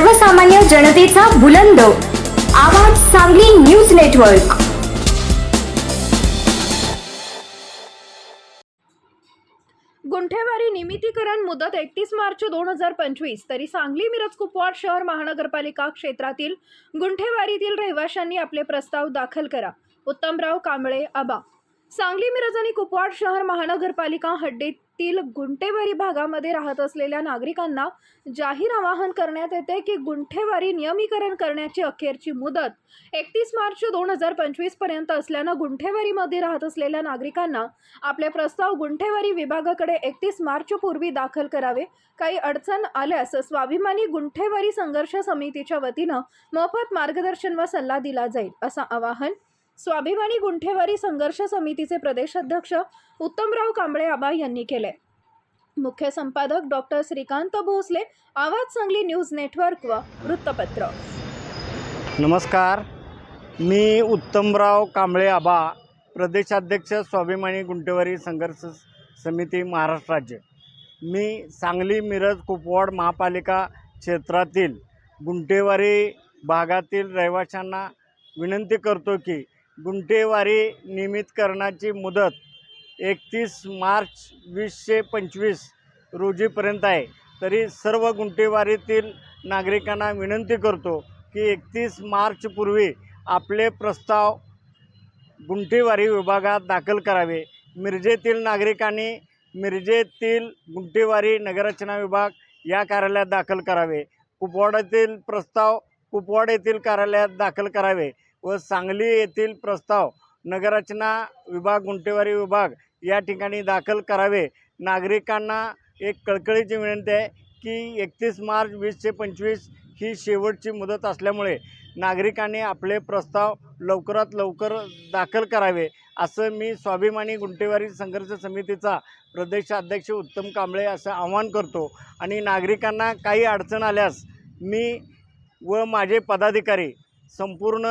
सर्वसामान्य जनतेचा बुलंद. आवाज सांगली न्यूज नेटवर्क. गुंठेवारी निमितीकरण मुदत एकतीस मार्च दोन हजार पंचवीस. तरी सांगली मिरज कुपवाड शहर महानगरपालिका क्षेत्रातील गुंठेवारीतील रहिवाशांनी आपले प्रस्ताव दाखल करा. उत्तमराव कांबळे आबा. सांगली मिरज आणि कुपवाड शहर महानगरपालिका हद्दीतील गुंठेवारी भागामध्ये राहत असलेल्या नागरिकांना जाहीर आवाहन करण्यात येते की गुंठेवारी नियमीकरण करण्याची अखेरची मुदत एकतीस मार्च दोन हजार पंचवीसपर्यंत असल्यानं गुंठेवारीमध्ये राहत असलेल्या नागरिकांना आपले प्रस्ताव गुंठेवारी विभागाकडे एकतीस मार्च पूर्वी दाखल करावे. काही अडचण आल्यास स्वाभिमानी गुंठेवारी संघर्ष समितीच्या वतीनं मोफत मार्गदर्शन व सल्ला दिला जाईल असं आवाहन स्वाभिमानी गुंठेवारी संघर्ष समितीचे प्रदेशाध्यक्ष उत्तमराव कांबळे आबा यांनी केले. मुख्य संपादक डॉक्टर श्रीकांत भोसले आवाज सांगली न्यूज नेटवर्क व वृत्तपत्र. नमस्कार. मी उत्तमराव कांबळे आबा प्रदेशाध्यक्ष स्वाभिमानी गुंटेवारी संघर्ष समिती महाराष्ट्र राज्य. मी सांगली मिरज कुपवाड महापालिका क्षेत्रातील गुंटेवारी भागातील रहिवाशांना विनंती करतो की गुंटेवारी नियमितकरणाची मुदत एकतीस मार्च वीसशे पंचवीस रोजीपर्यंत आहे. तरी सर्व गुंटेवारीतील नागरिकांना विनंती करतो की एकतीस मार्चपूर्वी आपले प्रस्ताव गुंठेवारी विभागात दाखल करावे. मिरजेतील नागरिकांनी मिरजेतील गुंठेवारी नगररचना विभाग या कार्यालयात दाखल करावे. कुपवाडातील प्रस्ताव कुपवाड येथील कार्यालयात दाखल करावे. व सांगली येथील प्रस्ताव नगररचना विभाग गुंटेवारी विभाग या ठिकाणी दाखल करावे. नागरिकांना एक कळकळीची विनंती आहे की एकतीस मार्च वीसशे पंचवीस ही शेवटची मुदत असल्यामुळे नागरिकांनी आपले प्रस्ताव लवकरात लवकर दाखल करावे असं मी स्वाभिमानी गुंटेवारी संघर्ष समितीचा प्रदेशाध्यक्ष उत्तम कांबळे असं आवाहन करतो. आणि नागरिकांना काही अडचण आल्यास मी व माझे पदाधिकारी संपूर्ण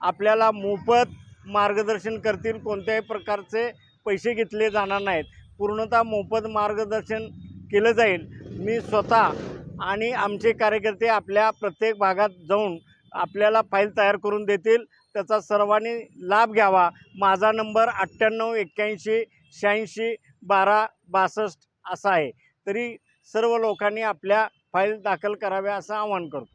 आपल्याला मोफत मार्गदर्शन करतील कोणत्याही प्रकारचे पैसे घेतले जाणार नाहीत. पूर्णतः मोफत मार्गदर्शन केलं जाईल. मी स्वतः आणि आमचे कार्यकर्ते आपल्या प्रत्येक भागात जाऊन आपल्याला फाईल तयार करून देतील. त्याचा सर्वांनी लाभ घ्यावा. माझा नंबर अठ्ठ्याण्णव एक्क्याऐंशी शहाऐंशी बारा बासष्ट असा आहे. तरी सर्व लोकांनी आपल्या फाईल दाखल कराव्या असं आवाहन करतो.